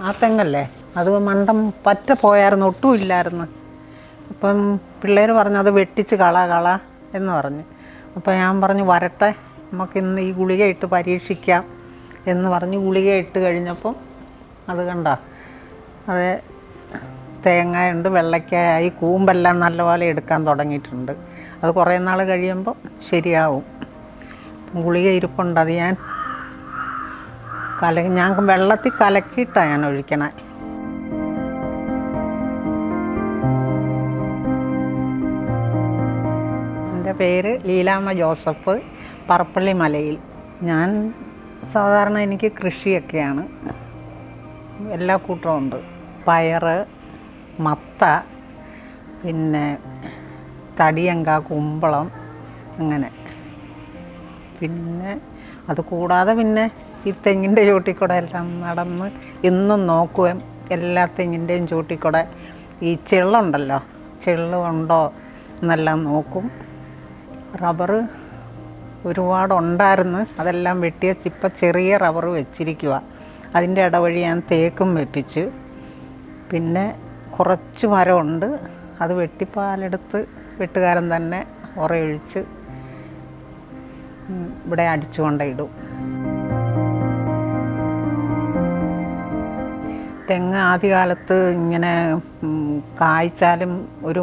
ആ തെങ്ങല്ലേ? അത് മണ്ടം പറ്റ പോയായിരുന്നു ഒട്ടും ഇല്ലായിരുന്നു. അപ്പം പിള്ളേർ പറഞ്ഞു അത് വെട്ടിച്ച് കള കള എന്ന് പറഞ്ഞു. അപ്പം ഞാൻ പറഞ്ഞു വരട്ടെ നമുക്ക് ഇന്ന് ഈ ഗുളിക ഇട്ട് പരീക്ഷിക്കാം എന്ന് പറഞ്ഞ്. ഗുളിക ഇട്ട് കഴിഞ്ഞപ്പം അത് കണ്ട? അത് തേങ്ങയുണ്ട് വെള്ളയ്ക്കായി കൂമ്പെല്ലാം നല്ലപോലെ എടുക്കാൻ തുടങ്ങിയിട്ടുണ്ട്. അത് കുറേ നാൾ കഴിയുമ്പോൾ ശരിയാവും. ഗുളിക ഇരിപ്പുണ്ട് അത് ഞാൻ കല ഞാൻ വെള്ളത്തിൽ കലക്കിയിട്ടാണ് ഞാൻ ഒഴിക്കണേ. എന്റെ പേര് ലീലാമ്മ ജോസഫ് പറപ്പള്ളി മലയിൽ. ഞാൻ സാധാരണ എനിക്ക് കൃഷിയൊക്കെയാണ്. എല്ലാ കൂട്ടവും ഉണ്ട്. പയറ് മത്ത പിന്നെ തടിയങ്ക കുമ്പളം അങ്ങനെ. പിന്നെ അത് കൂടാതെ പിന്നെ ഈ തെങ്ങിന്റെ ചൂട്ടിക്കൂടെ എല്ലാം നടന്ന് ഇന്നും നോക്കുകയും എല്ലാ തെങ്ങിന്റെയും ചൂട്ടിക്കൂടെ. ഈ ചെള്ളുണ്ടല്ലോ ചെള്ളുണ്ടോ എന്നെല്ലാം നോക്കും. റബ്ബർ ഒരുപാടുണ്ടായിരുന്നു അതെല്ലാം വെട്ടിയ ഇപ്പം ചെറിയ റബ്ബർ വെച്ചിരിക്കുക അതിന്റെ ഇടവഴി ഞാൻ തേക്കും വെപ്പിച്ചു. പിന്നെ കുറച്ച് മരമുണ്ട് അത് വെട്ടിപ്പാലെടുത്ത് വെട്ടുകാരൻ തന്നെ ഉറയൊഴിച്ച് ഇവിടെ അടിച്ചുകൊണ്ടേ കൊണ്ടിടും തെങ്ങ് ആദ്യകാലത്ത് ഇങ്ങനെ കായ്ച്ചാലും ഒരു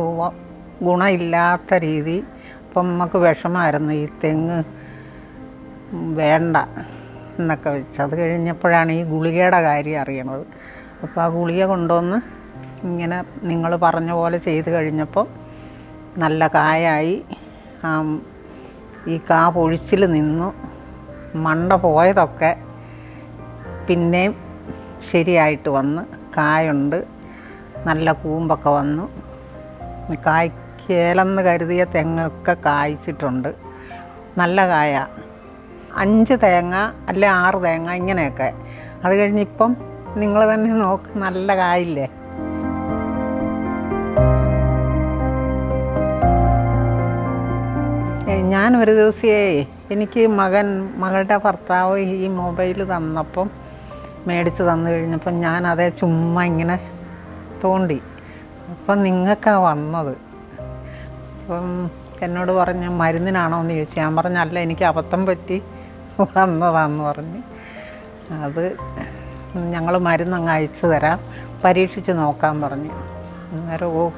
ഗുണമില്ലാത്ത രീതി. അപ്പം നമുക്ക് വിഷമമായിരുന്നു ഈ തെങ്ങ് വേണ്ട എന്നൊക്കെ വെച്ച്. അത് കഴിഞ്ഞപ്പോഴാണ് ഈ ഗുളികയുടെ കാര്യം അറിയണത്. അപ്പോൾ ആ ഗുളിക കൊണ്ടുവന്ന് ഇങ്ങനെ നിങ്ങൾ പറഞ്ഞ പോലെ ചെയ്ത് കഴിഞ്ഞപ്പോൾ നല്ല കായായി. ഈ കാ പൊഴിച്ചിൽ നിന്നു. മണ്ട പോയതൊക്കെ പിന്നെയും ശരിയായിട്ട് വന്ന് കായുണ്ട്. നല്ല കൂമ്പൊക്കെ വന്നു. കായ്ക്കേലെന്ന് കരുതിയ തെങ്ങൊക്കെ കായ്ച്ചിട്ടുണ്ട്. നല്ല കായ. അഞ്ച് തേങ്ങ അല്ലെ ആറ് തേങ്ങ ഇങ്ങനെയൊക്കെ. അത് കഴിഞ്ഞിപ്പം നിങ്ങൾ തന്നെ നോക്ക് നല്ല കായില്ലേ? ഞാൻ ഒരു ദിവസേ എനിക്ക് മകൻ മകളുടെ ഭർത്താവ് ഈ മൊബൈൽ തന്നപ്പം മേടിച്ച് തന്നു കഴിഞ്ഞപ്പം ഞാൻ അതേ ചുമ്മാ ഇങ്ങനെ തോണ്ടി. അപ്പം നിങ്ങൾക്കാണ് വന്നത്. അപ്പം എന്നോട് പറഞ്ഞ് മരുന്നിനാണോ? എന്ന് ചോദിച്ചു. ഞാൻ പറഞ്ഞല്ല എനിക്ക് അബദ്ധം പറ്റി വന്നതാന്ന് പറഞ്ഞ്. അത് ഞങ്ങൾ മരുന്ന് അങ്ങ് അയച്ചു തരാം. പരീക്ഷിച്ച് നോക്കാൻ പറഞ്ഞു. അന്നേരം ഓ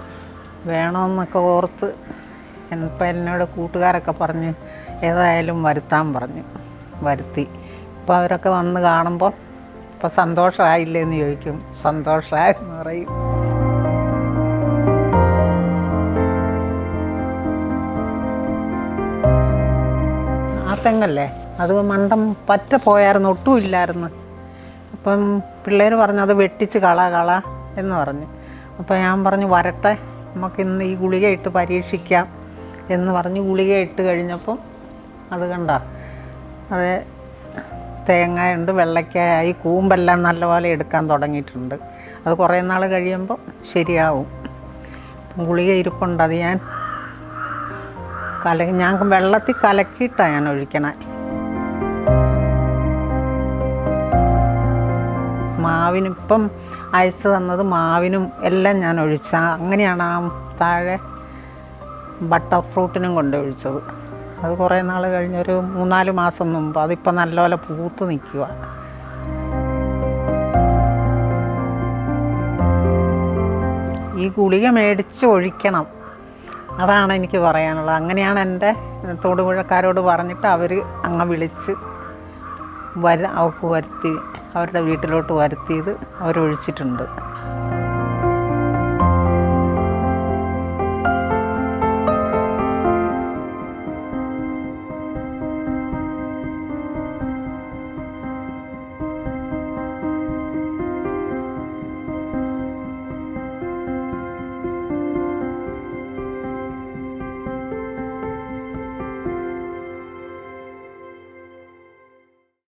വേണമെന്നൊക്കെ ഓർത്ത് ഇപ്പം എന്നോട് കൂട്ടുകാരൊക്കെ പറഞ്ഞ് ഏതായാലും വരുത്താൻ പറഞ്ഞു. വരുത്തി. ഇപ്പോൾ അവരൊക്കെ വന്ന് കാണുമ്പോൾ ഇപ്പോൾ സന്തോഷമായില്ലേ എന്ന് ചോദിക്കും. സന്തോഷമായെന്ന് പറയും. ആ തെങ്ങല്ലേ? അത് മണ്ടം പറ്റ പോയായിരുന്നു ഒട്ടും ഇല്ലായിരുന്നു. അപ്പം പിള്ളേർ പറഞ്ഞു അത് വെട്ടിച്ച് കള കള എന്ന് പറഞ്ഞു. അപ്പോൾ ഞാൻ പറഞ്ഞു വരട്ടെ നമുക്ക് ഇന്ന് ഈ ഗുളിക ഇട്ട് പരീക്ഷിക്കാം എന്ന് പറഞ്ഞ്. ഗുളിക ഇട്ട് കഴിഞ്ഞപ്പം അത് കണ്ട അത് തേങ്ങയുണ്ട് വെള്ളയ്ക്കായി കൂമ്പെല്ലാം നല്ലപോലെ എടുക്കാൻ തുടങ്ങിയിട്ടുണ്ട്. അത് കുറേ നാൾ കഴിയുമ്പോൾ ശരിയാവും. ഗുളിക ഇരിപ്പുണ്ട് അത് ഞാൻ കല ഞാൻ വെള്ളത്തിൽ കലക്കിയിട്ടാണ് ഞാൻ ഒഴിക്കണേ. മാവിനിപ്പം അയച്ചു തന്നത് മാവിനും എല്ലാം ഞാൻ ഒഴിച്ച അങ്ങനെയാണ് ആ താഴെ ബട്ടർ ഫ്രൂട്ടിനും കൊണ്ട് ഒഴിച്ചത്. അത് കുറേ നാൾ കഴിഞ്ഞൊരു മൂന്നാൽ മാസം മുമ്പ് അതിപ്പോൾ നല്ലപോലെ പൂത്ത് നിൽക്കുക ഈ ഗുളിക മേടിച്ച് ഒഴിക്കണം. അതാണ് എനിക്ക് പറയാനുള്ളത്. അങ്ങനെയാണ് എന്റെ തൊടുപുഴക്കാരോട് പറഞ്ഞിട്ട് അവർ അങ്ങ് വിളിച്ച് വര അവർക്ക് വരുത്തി അവരുടെ വീട്ടിലോട്ട് വരുത്തിയത് അവരൊഴിച്ചിട്ടുണ്ട്.